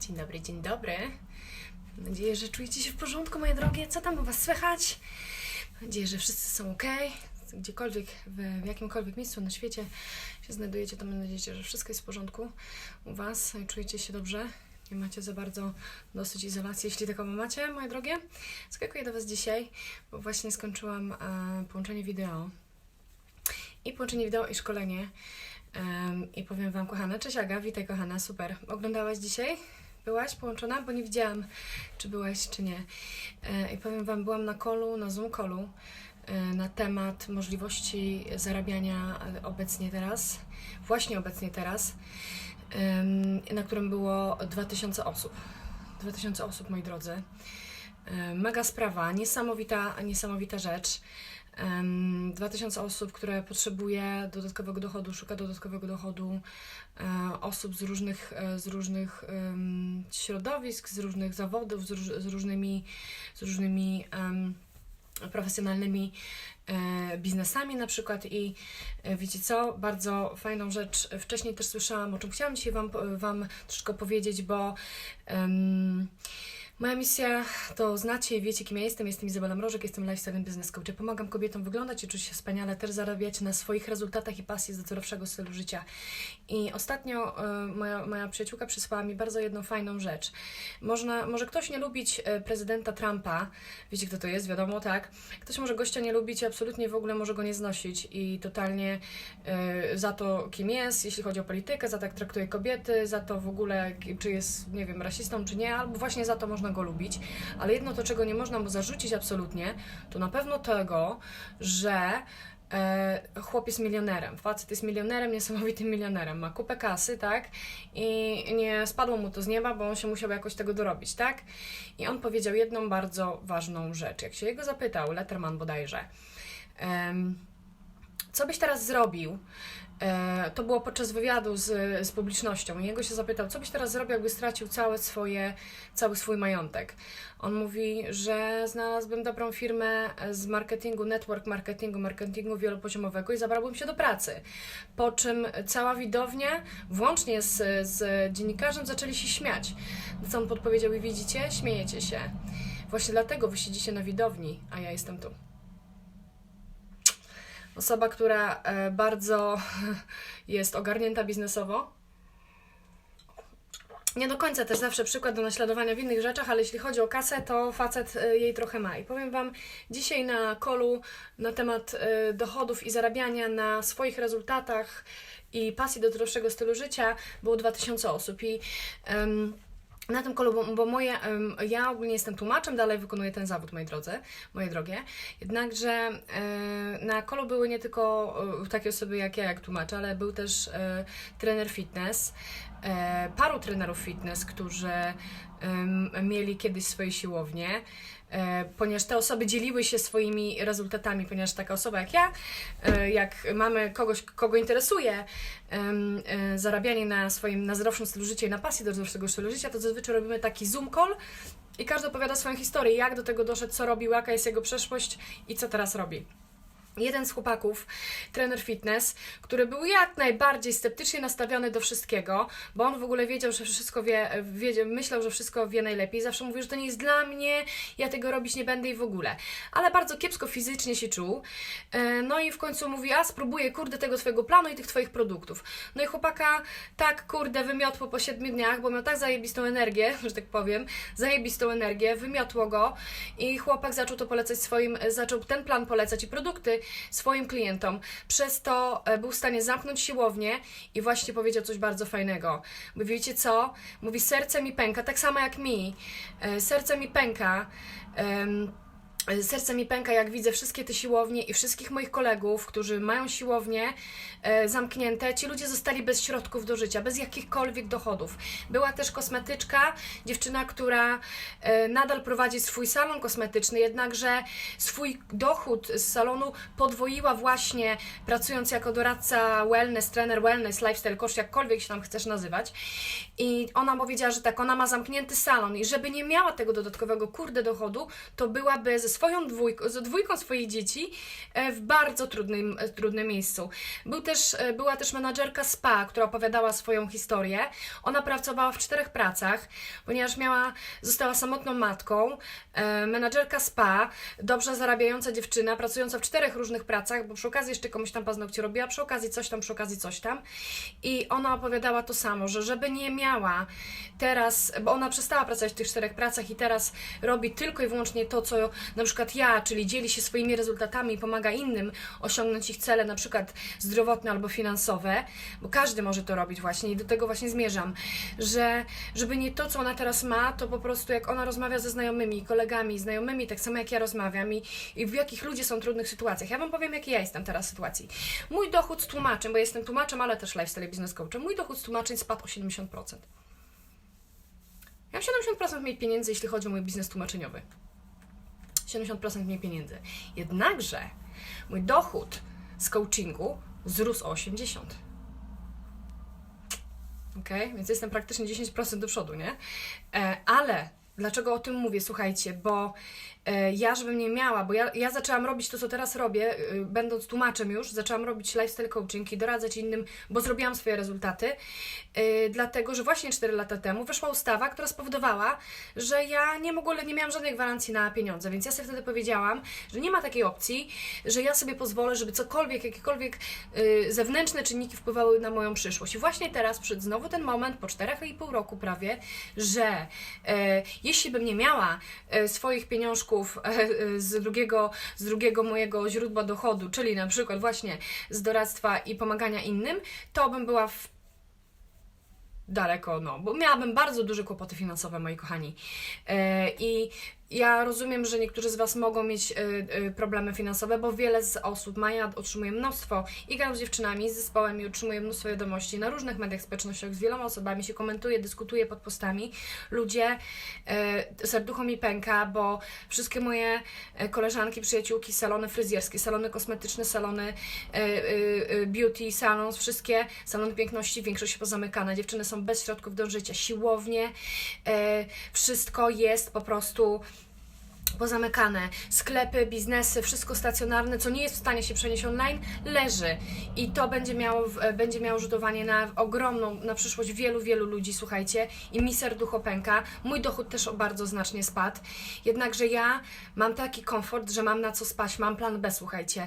Dzień dobry, dzień dobry. Mam nadzieję, że czujecie się w porządku, moje drogie. Co tam u Was słychać? Mam nadzieję, że wszyscy są ok. Gdziekolwiek, w, w jakimkolwiek miejscu na świecie się znajdujecie, to mam nadzieję, że wszystko jest w porządku u Was. Czujecie się dobrze. Nie macie za bardzo dosyć izolacji, jeśli taką macie, moje drogie. Skakuję do Was dzisiaj, bo właśnie skończyłam e, połączenie wideo. I połączenie wideo, i szkolenie. Em, I powiem Wam, kochana, cześć Aga, witaj kochana, super. Oglądałaś dzisiaj? Byłaś połączona? Bo nie widziałam, czy byłaś, czy nie. E, I powiem Wam, byłam na kolu, na Zoom kolu e, na temat możliwości zarabiania e, obecnie teraz, właśnie obecnie teraz, na którym było 2000 osób. 2000 osób, moi drodzy. Mega sprawa, niesamowita, niesamowita rzecz. Em, 2000 osób, które potrzebuje dodatkowego dochodu, szuka dodatkowego dochodu, e, osób z różnych, e, z różnych środowisk, z różnych zawodów, z, róż, z różnymi, z różnymi profesjonalnymi e, biznesami na przykład. I wiecie co, bardzo fajną rzecz. Wcześniej też słyszałam, o czym chciałam dzisiaj Wam, wam troszkę powiedzieć, bo em, Moja misja to znacie i wiecie, kim ja jestem. Jestem Izabela Mrożek, jestem lifestyle business coach. Pomagam kobietom wyglądać i czuć się wspaniale, też zarabiać na swoich rezultatach i pasji z zdrowszego stylu życia. I ostatnio e, moja, moja przyjaciółka przysłała mi bardzo jedną fajną rzecz. Można, może ktoś nie lubić e, prezydenta Trumpa, wiecie kto to jest, wiadomo, tak? Ktoś może gościa nie lubić i absolutnie w ogóle może go nie znosić i totalnie e, za to, kim jest, jeśli chodzi o politykę, za to, jak traktuje kobiety, za to w ogóle, czy jest, nie wiem, rasistą, czy nie, albo właśnie za to można go lubić. Ale jedno to, czego nie można mu zarzucić absolutnie, to na pewno tego, że e, chłop jest milionerem. Facet jest milionerem, niesamowitym milionerem. Ma kupę kasy, tak? I nie spadło mu to z nieba, bo on się musiał jakoś tego dorobić, tak? I on powiedział jedną bardzo ważną rzecz. Jak się jego zapytał, Letterman bodajże, em, co byś teraz zrobił? E, to było podczas wywiadu z, z publicznością. I jego się zapytał, co byś teraz zrobił, jakby stracił całe swoje, cały swój majątek. On mówi, że znalazłbym dobrą firmę z marketingu, network marketingu, marketingu wielopoziomowego i zabrałbym się do pracy. Po czym cała widownia, włącznie z, z dziennikarzem, zaczęli się śmiać. Co on podpowiedział i widzicie? Śmiejecie się. Właśnie dlatego wy siedzicie na widowni, a ja jestem tu. Osoba, która e, bardzo jest ogarnięta biznesowo. Nie do końca też zawsze przykład do naśladowania w innych rzeczach, ale jeśli chodzi o kasę, to facet e, jej trochę ma. I powiem Wam, dzisiaj na kolu na temat e, dochodów i zarabiania na swoich rezultatach i pasji do zdrowszego stylu życia było 2000 osób. I em, na tym kolu, bo, bo moje, ja ogólnie jestem tłumaczem, dalej wykonuję ten zawód, moi drodzy, moje drogie. Jednakże e, na kolu były nie tylko e, takie osoby jak ja, jak tłumaczę, ale był też e, trener fitness, paru trenerów fitness, którzy mieli kiedyś swoje siłownie. E, ponieważ te osoby dzieliły się swoimi rezultatami, ponieważ taka osoba jak ja, e, jak mamy kogoś, kogo interesuje e, zarabianie na swoim, na zdrowszym stylu życia i na pasji do zdrowszego stylu życia, to zazwyczaj robimy taki Zoom call i każdy opowiada swoją historię, jak do tego doszedł, co robił, jaka jest jego przeszłość i co teraz robi. Jeden z chłopaków, trener fitness, który był jak najbardziej sceptycznie nastawiony do wszystkiego, bo on w ogóle wiedział, że wszystko wie, wie myślał, że wszystko wie najlepiej. Zawsze mówił, że to nie jest dla mnie, ja tego robić nie będę i w ogóle. Ale bardzo kiepsko fizycznie się czuł. E, No i w końcu mówi, a spróbuję, kurde, tego twojego planu i tych twoich produktów. No i chłopaka tak, kurde, wymiotło po siedmiu dniach, bo miał tak zajebistą energię, że tak powiem, zajebistą energię, wymiotło go i chłopak zaczął to polecać swoim, zaczął ten plan polecać i produkty swoim klientom. Przez to e, był w stanie zamknąć siłownię i właśnie powiedział coś bardzo fajnego. Mówi, wiecie co? Mówi, serce mi pęka, tak samo jak mi. E, Serce mi pęka. em, Serce mi pęka, jak widzę wszystkie te siłownie i wszystkich moich kolegów, którzy mają siłownie e, zamknięte. Ci ludzie zostali bez środków do życia, bez jakichkolwiek dochodów. Była też kosmetyczka, dziewczyna, która e, nadal prowadzi swój salon kosmetyczny, jednakże swój dochód z salonu podwoiła właśnie pracując jako doradca wellness, trener wellness, lifestyle coach, jakkolwiek się tam chcesz nazywać. I ona powiedziała, że tak, ona ma zamknięty salon i żeby nie miała tego dodatkowego kurde dochodu, to byłaby ze swoją dwójką, z dwójką swoich dzieci e, w bardzo trudnym, e, trudnym miejscu. Był też, e, była też menadżerka SPA, która opowiadała swoją historię. Ona pracowała w czterech pracach, ponieważ miała, została samotną matką. Menadżerka SPA, dobrze zarabiająca dziewczyna, pracująca w czterech różnych pracach, bo przy okazji jeszcze komuś tam paznokcie robiła, przy okazji coś tam, przy okazji coś tam. I ona opowiadała to samo, że żeby nie miała teraz, bo ona przestała pracować w tych czterech pracach i teraz robi tylko i wyłącznie to, co na przykład ja, czyli dzieli się swoimi rezultatami i pomaga innym osiągnąć ich cele, na przykład zdrowotne albo finansowe, bo każdy może to robić właśnie i do tego właśnie zmierzam, że żeby nie to, co ona teraz ma, to po prostu jak ona rozmawia ze znajomymi, kolegami, znajomymi, tak samo jak ja rozmawiam i, i w jakich ludzie są trudnych sytuacjach. Ja Wam powiem, jakie ja jestem teraz w sytuacji. Mój dochód z tłumaczem, bo jestem tłumaczem, ale też lifestyle business coachem, mój dochód z tłumaczeń spadł o 70%. Ja mam 70% mniej pieniędzy, jeśli chodzi o mój biznes tłumaczeniowy. 70% mniej pieniędzy. Jednakże mój dochód z coachingu wzrósł o 80%. Ok, więc jestem praktycznie 10% do przodu, nie? E, ale dlaczego o tym mówię? Słuchajcie, bo ja, żebym nie miała, bo ja, ja zaczęłam robić to, co teraz robię, y, będąc tłumaczem już, zaczęłam robić lifestyle coaching i doradzać innym, bo zrobiłam swoje rezultaty, y, dlatego, że właśnie 4 lata temu weszła ustawa, która spowodowała, że ja nie ogóle nie miałam żadnej gwarancji na pieniądze, więc ja sobie wtedy powiedziałam, że nie ma takiej opcji, że ja sobie pozwolę, żeby cokolwiek, jakiekolwiek y, zewnętrzne czynniki wpływały na moją przyszłość. I właśnie teraz przyszedł znowu ten moment, po 4,5 roku prawie, że e, jeśli bym nie miała e, swoich pieniążków e, e, z, drugiego, z drugiego mojego źródła dochodu, czyli na przykład właśnie z doradztwa i pomagania innym, to bym była w daleko, no, bo miałabym bardzo duże kłopoty finansowe, moi kochani. E, I ja rozumiem, że niektórzy z Was mogą mieć e, e, problemy finansowe, bo wiele z osób ma, ja otrzymuję mnóstwo i gadam z dziewczynami, z zespołem i otrzymuję mnóstwo wiadomości na różnych mediach społecznościowych, z wieloma osobami się komentuje, dyskutuje pod postami. Ludzie, e, serducho mi pęka, bo wszystkie moje e, koleżanki, przyjaciółki, salony fryzjerskie, salony kosmetyczne, salony e, e, e, beauty, salons, wszystkie salony piękności, większość pozamykane. Dziewczyny są bez środków do życia, siłownie, e, wszystko jest po prostu pozamykane. Sklepy, biznesy, wszystko stacjonarne, co nie jest w stanie się przenieść online, leży. I to będzie miało, e, będzie miało rzutowanie na ogromną, na przyszłość wielu, wielu ludzi, słuchajcie. I mi serducho pęka. Mój dochód też bardzo znacznie spadł. Jednakże ja mam taki komfort, że mam na co spać, mam plan B, słuchajcie.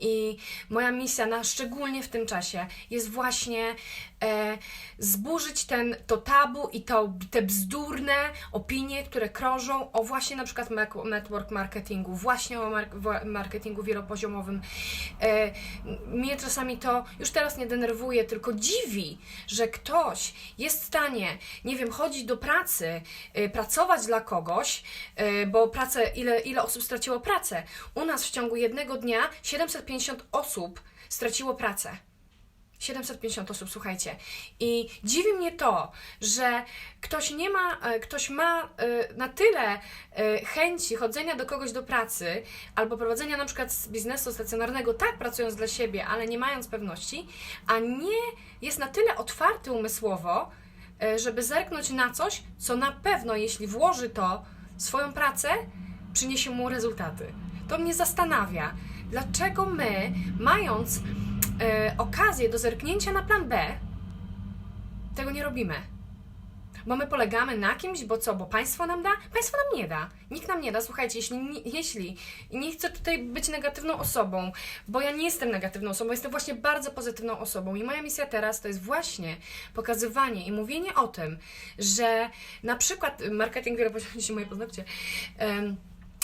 I moja misja, na, szczególnie w tym czasie, jest właśnie e, zburzyć ten, to tabu i to, te bzdurne opinie, które krążą o właśnie na przykład network marketingu, właśnie o wa- marketingu wielopoziomowym. E, mnie czasami to już teraz nie denerwuje, tylko dziwi, że ktoś jest w stanie, nie wiem, chodzić do pracy, e, pracować dla kogoś, e, bo pracę, ile, ile osób straciło pracę? U nas w ciągu jednego dnia 750 osób straciło pracę. 750 osób, słuchajcie. I dziwi mnie to, że ktoś nie ma, e, ktoś ma e, na tyle e, chęci chodzenia do kogoś do pracy albo prowadzenia na przykład biznesu stacjonarnego, tak pracując dla siebie, ale nie mając pewności, a nie jest na tyle otwarty umysłowo, żeby zerknąć na coś, co na pewno, jeśli włoży to swoją pracę, przyniesie mu rezultaty. To mnie zastanawia, dlaczego my, mając e, okazję do zerknięcia na plan B, tego nie robimy. Bo my polegamy na kimś, bo co, bo państwo nam da? Państwo nam nie da. Nikt nam nie da. Słuchajcie, jeśli, nie- jeśli nie chcę tutaj być negatywną osobą, bo ja nie jestem negatywną osobą, jestem właśnie bardzo pozytywną osobą i moja misja teraz to jest właśnie pokazywanie i mówienie o tym, że na przykład marketing wielopoziomowy, dzisiaj moje paznokcie, em,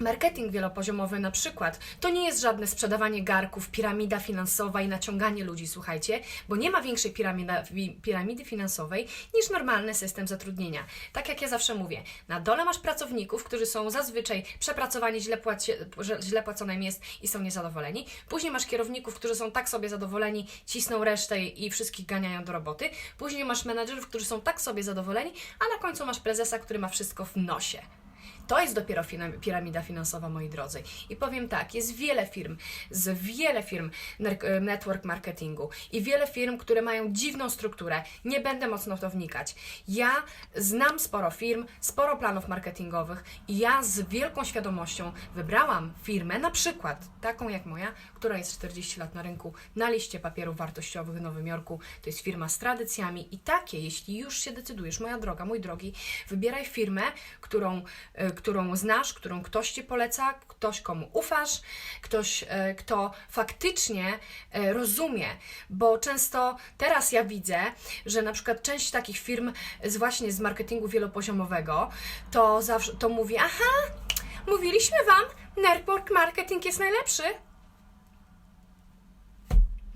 Marketing wielopoziomowy na przykład to nie jest żadne sprzedawanie garków, piramida finansowa i naciąganie ludzi, słuchajcie, bo nie ma większej piramida, piramidy finansowej niż normalny system zatrudnienia. Tak jak ja zawsze mówię, na dole masz pracowników, którzy są zazwyczaj przepracowani, źle, płaci, że- źle płacone jest i są niezadowoleni. Później masz kierowników, którzy są tak sobie zadowoleni, cisną resztę i wszystkich ganiają do roboty. Później masz menadżerów, którzy są tak sobie zadowoleni, a na końcu masz prezesa, który ma wszystko w nosie. To jest dopiero piramida finansowa, moi drodzy. I powiem tak, jest wiele firm, z wiele firm e, network marketingu i wiele firm, które mają dziwną strukturę. Nie będę mocno w to wnikać. Ja znam sporo firm, sporo planów marketingowych i ja z wielką świadomością wybrałam firmę, na przykład taką jak moja, która jest 40 lat na rynku, na liście papierów wartościowych w Nowym Jorku. To jest firma z tradycjami i takie, jeśli już się decydujesz, moja droga, mój drogi, wybieraj firmę, którą, e, którą znasz, którą ktoś Ci poleca, ktoś, komu ufasz, ktoś, e, kto faktycznie e, rozumie, bo często teraz ja widzę, że na przykład część takich firm z właśnie z marketingu wielopoziomowego, to zawsze to mówi, aha, mówiliśmy Wam, network marketing jest najlepszy.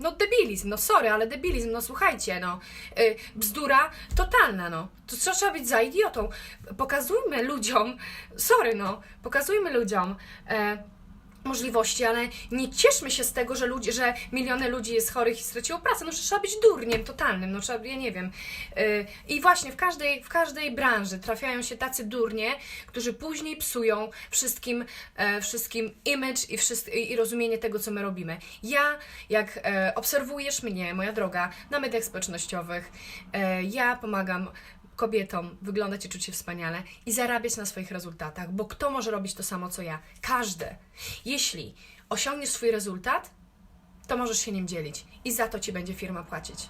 No debilizm, no sorry, ale debilizm, no słuchajcie, no. Y, bzdura totalna, no. To co trzeba być za idiotą? Pokazujmy ludziom, sorry, no, pokazujmy ludziom e, możliwości, ale nie cieszmy się z tego, że ludzie, że miliony ludzi jest chorych i straciło pracę. No trzeba być durniem totalnym, no trzeba, ja nie wiem. Y, I właśnie w każdej, w każdej branży trafiają się tacy durnie, którzy później psują wszystkim, e, wszystkim image i, wszyst- i rozumienie tego, co my robimy. Ja, jak e, obserwujesz mnie, moja droga, na mediach społecznościowych, e, ja pomagam kobietom wyglądać i czuć się wspaniale i zarabiać na swoich rezultatach, bo kto może robić to samo co ja? Każdy. Jeśli osiągniesz swój rezultat, to możesz się nim dzielić i za to ci będzie firma płacić.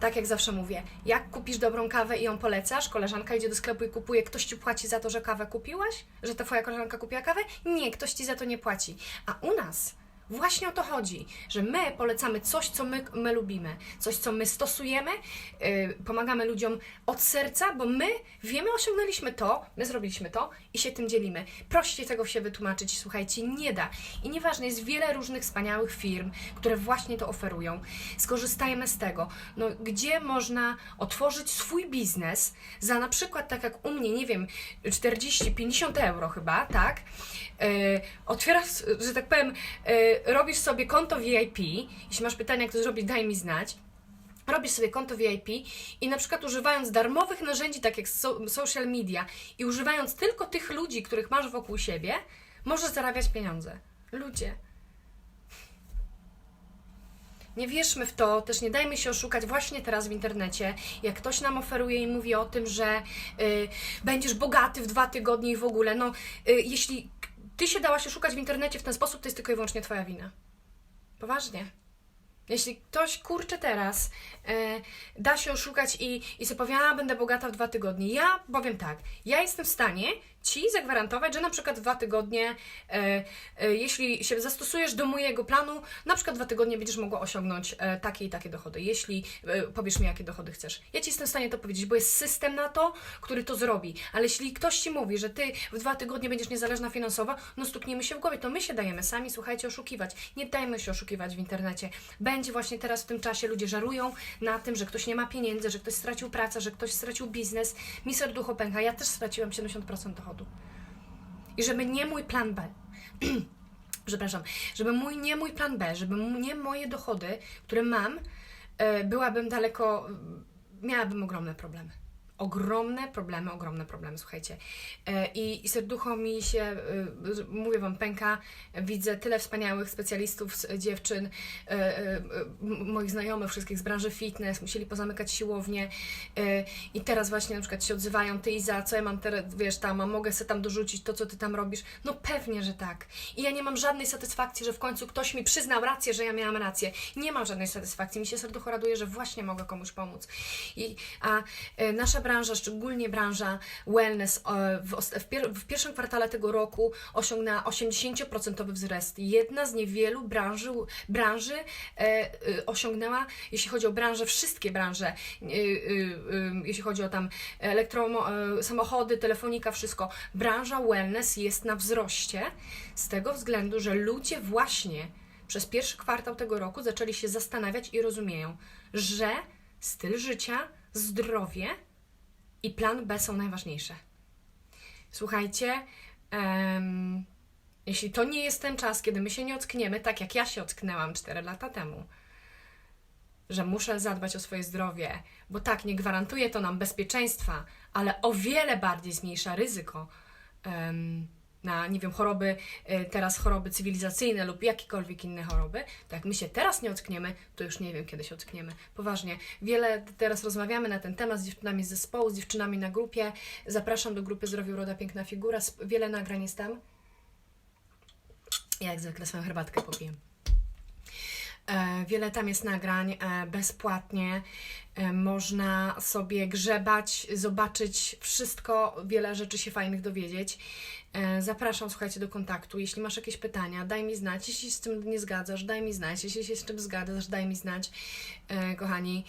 Tak jak zawsze mówię, jak kupisz dobrą kawę i ją polecasz, koleżanka idzie do sklepu i kupuje, ktoś ci płaci za to, że kawę kupiłaś? Że ta twoja koleżanka kupiła kawę? Nie, ktoś ci za to nie płaci. A u nas Właśnie o to chodzi, że my polecamy coś, co my, my lubimy, coś, co my stosujemy, yy, pomagamy ludziom od serca, bo my wiemy, osiągnęliśmy to, my zrobiliśmy to i się tym dzielimy. Prościej tego się wytłumaczyć, słuchajcie, nie da. I nieważne, jest wiele różnych wspaniałych firm, które właśnie to oferują. Skorzystajmy z tego. No, gdzie można otworzyć swój biznes za na przykład, tak jak u mnie, nie wiem, 40-50 euro chyba, tak? Yy, otwierasz, że tak powiem, yy, robisz sobie konto VIP. Jeśli masz pytania, jak to zrobić, daj mi znać. Robisz sobie konto VIP i na przykład używając darmowych narzędzi, tak jak so, social media, i używając tylko tych ludzi, których masz wokół siebie, możesz zarabiać pieniądze. Ludzie. Nie wierzmy w to, też nie dajmy się oszukać właśnie teraz w internecie, jak ktoś nam oferuje i mówi o tym, że y, będziesz bogaty w dwa tygodnie i w ogóle. No, y, jeśli ty się dałaś oszukać w internecie w ten sposób, to jest tylko i wyłącznie twoja wina. Poważnie. Jeśli ktoś kurczę teraz e, da się oszukać i, i sobie powie, będę bogata w dwa tygodnie. Ja powiem tak, ja jestem w stanie Ci zagwarantować, że na przykład dwa tygodnie, e, e, jeśli się zastosujesz do mojego planu, na przykład dwa tygodnie będziesz mogła osiągnąć e, takie i takie dochody, jeśli e, powiesz mi, jakie dochody chcesz. Ja Ci jestem w stanie to powiedzieć, bo jest system na to, który to zrobi. Ale jeśli ktoś Ci mówi, że Ty w dwa tygodnie będziesz niezależna finansowo, no stuknijmy się w głowie, to my się dajemy sami, słuchajcie, oszukiwać. Nie dajmy się oszukiwać w internecie. Będzie właśnie teraz w tym czasie ludzie żarują na tym, że ktoś nie ma pieniędzy, że ktoś stracił pracę, że ktoś stracił biznes. Mi serducho pęka, ja też straciłam 70% dochodu. I żeby nie mój plan B, przepraszam, żeby mój nie mój plan B, żeby nie moje dochody, które mam, e, byłabym daleko, miałabym ogromne problemy. Ogromne problemy, ogromne problemy, słuchajcie. E, I, i serducho mi się, e, mówię Wam, pęka. Widzę tyle wspaniałych specjalistów, dziewczyn, e, moich znajomych, wszystkich z branży fitness, musieli pozamykać siłownię e, i teraz właśnie na przykład się odzywają, ty Iza, co ja mam teraz, wiesz, tam, a mogę sobie tam dorzucić to, co ty tam robisz? No pewnie, że tak. I ja nie mam żadnej satysfakcji, że w końcu ktoś mi przyznał rację, że ja miałam rację. Nie mam żadnej satysfakcji. Mi się serducho raduje, że właśnie mogę komuś pomóc. I, a nasza branża, szczególnie branża wellness, e, w, w, pier, w pierwszym kwartale tego roku osiągnęła 80% wzrost. Jedna z niewielu branży, branży e, e, osiągnęła, jeśli chodzi o branżę, wszystkie branże, e, e, e, jeśli chodzi o tam e, samochody, telefonika, wszystko. Branża wellness jest na wzroście z tego względu, że ludzie właśnie przez pierwszy kwartał tego roku zaczęli się zastanawiać i rozumieją, że styl życia, zdrowie i plan B są najważniejsze. Słuchajcie, em, jeśli to nie jest ten czas, kiedy my się nie ockniemy, tak jak ja się ocknęłam 4 lata temu, że muszę zadbać o swoje zdrowie, bo tak, nie gwarantuje to nam bezpieczeństwa, ale o wiele bardziej zmniejsza ryzyko em, na, nie wiem, choroby, e, teraz choroby cywilizacyjne lub jakiekolwiek inne choroby, to jak my się teraz nie ockniemy, to już nie wiem, kiedy się ockniemy. Poważnie. Wiele teraz rozmawiamy na ten temat z dziewczynami z zespołu, z dziewczynami na grupie. Zapraszam do grupy Zdrowiu Roda Piękna Figura. Wiele nagrań jest tam. Ja jak zwykle swoją herbatkę popiję. E, Wiele tam jest nagrań e, bezpłatnie. E, Można sobie grzebać, zobaczyć wszystko, wiele rzeczy się fajnych dowiedzieć. E, Zapraszam, słuchajcie, do kontaktu. Jeśli masz jakieś pytania, daj mi znać. Jeśli się z tym nie zgadzasz, daj mi znać. Jeśli się z tym zgadzasz, daj mi znać. E, Kochani,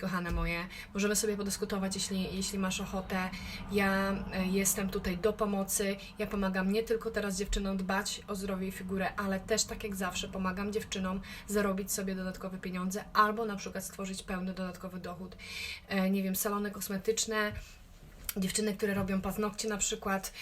kochane moje, możemy sobie podyskutować, jeśli, jeśli masz ochotę. Ja jestem tutaj do pomocy. Ja pomagam nie tylko teraz dziewczynom dbać o zdrowie i figurę, ale też tak jak zawsze pomagam dziewczynom zarobić sobie dodatkowe pieniądze albo na przykład stworzyć pełny dodatkowy dochód. E, Nie wiem, salony kosmetyczne, Dziewczyny, które robią paznokcie na przykład,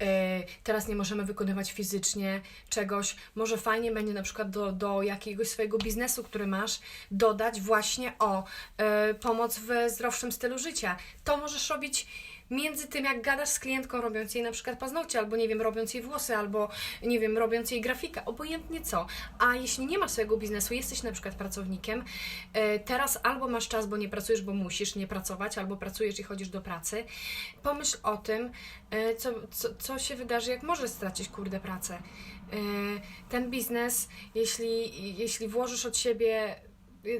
e, teraz nie możemy wykonywać fizycznie czegoś. Może fajnie będzie na przykład do, do jakiegoś swojego biznesu, który masz, dodać właśnie o e, pomoc w zdrowszym stylu życia. To możesz robić między tym, jak gadasz z klientką, robiąc jej na przykład paznokcie, albo nie wiem, robiąc jej włosy, albo nie wiem, robiąc jej grafikę, obojętnie co. A jeśli nie masz swojego biznesu, jesteś na przykład pracownikiem, e, teraz albo masz czas, bo nie pracujesz, bo musisz nie pracować, albo pracujesz i chodzisz do pracy, pomyśl o tym, e, co, co, co się wydarzy, jak możesz stracić, kurde, pracę. E, Ten biznes, jeśli, jeśli włożysz od siebie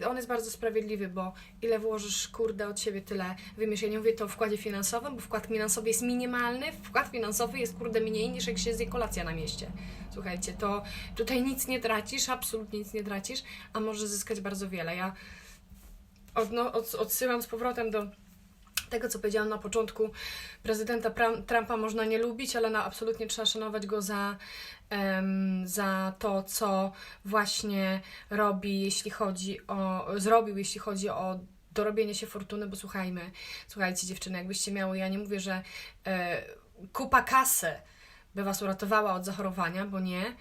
on jest bardzo sprawiedliwy, bo ile włożysz, kurde, od siebie, tyle wymiesz. Ja nie mówię to o wkładzie finansowym, bo wkład finansowy jest minimalny, wkład finansowy jest, kurde, mniej niż jak się zje kolacja na mieście. Słuchajcie, to tutaj nic nie tracisz, absolutnie nic nie tracisz, a możesz zyskać bardzo wiele. Ja od, no, od, odsyłam z powrotem do tego, co powiedziałam na początku. Prezydenta Trumpa można nie lubić, ale na, absolutnie trzeba szanować go za, za to, co właśnie robi, jeśli chodzi o. zrobił, jeśli chodzi o dorobienie się fortuny, bo słuchajmy, słuchajcie dziewczyny, jakbyście miały, ja nie mówię, że e, kupa kasy by Was uratowała od zachorowania, bo nie,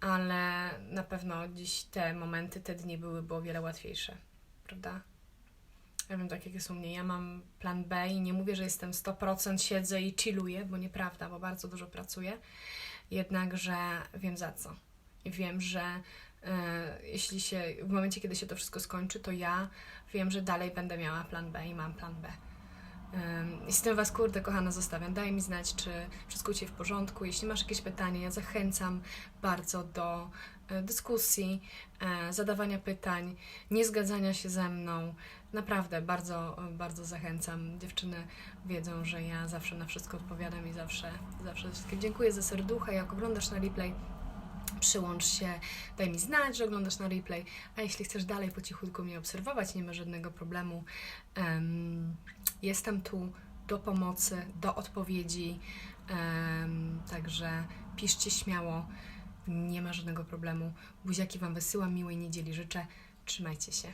ale na pewno dziś te momenty, te dni byłyby o wiele łatwiejsze, prawda? Ja wiem, tak jakie są mnie. Ja mam plan B i nie mówię, że jestem 100% siedzę i chilluję, bo nieprawda, bo bardzo dużo pracuję. Jednakże wiem za co. I wiem, że e, jeśli się, w momencie, kiedy się to wszystko skończy, to ja wiem, że dalej będę miała plan B i mam plan B. I z tym Was, kurde, kochana, zostawiam. Daj mi znać, czy wszystko Ciebie w porządku. Jeśli masz jakieś pytania, ja zachęcam bardzo do dyskusji, e, zadawania pytań, nie zgadzania się ze mną. Naprawdę, bardzo, bardzo zachęcam. Dziewczyny wiedzą, że ja zawsze na wszystko odpowiadam i zawsze, zawsze wszystkim dziękuję za serducha. Jak oglądasz na replay, przyłącz się, daj mi znać, że oglądasz na replay, a jeśli chcesz dalej po cichutku mnie obserwować, nie ma żadnego problemu. Em, jestem tu do pomocy, do odpowiedzi, em, także piszcie śmiało, nie ma żadnego problemu. Buziaki Wam wysyłam, miłej niedzieli życzę, trzymajcie się.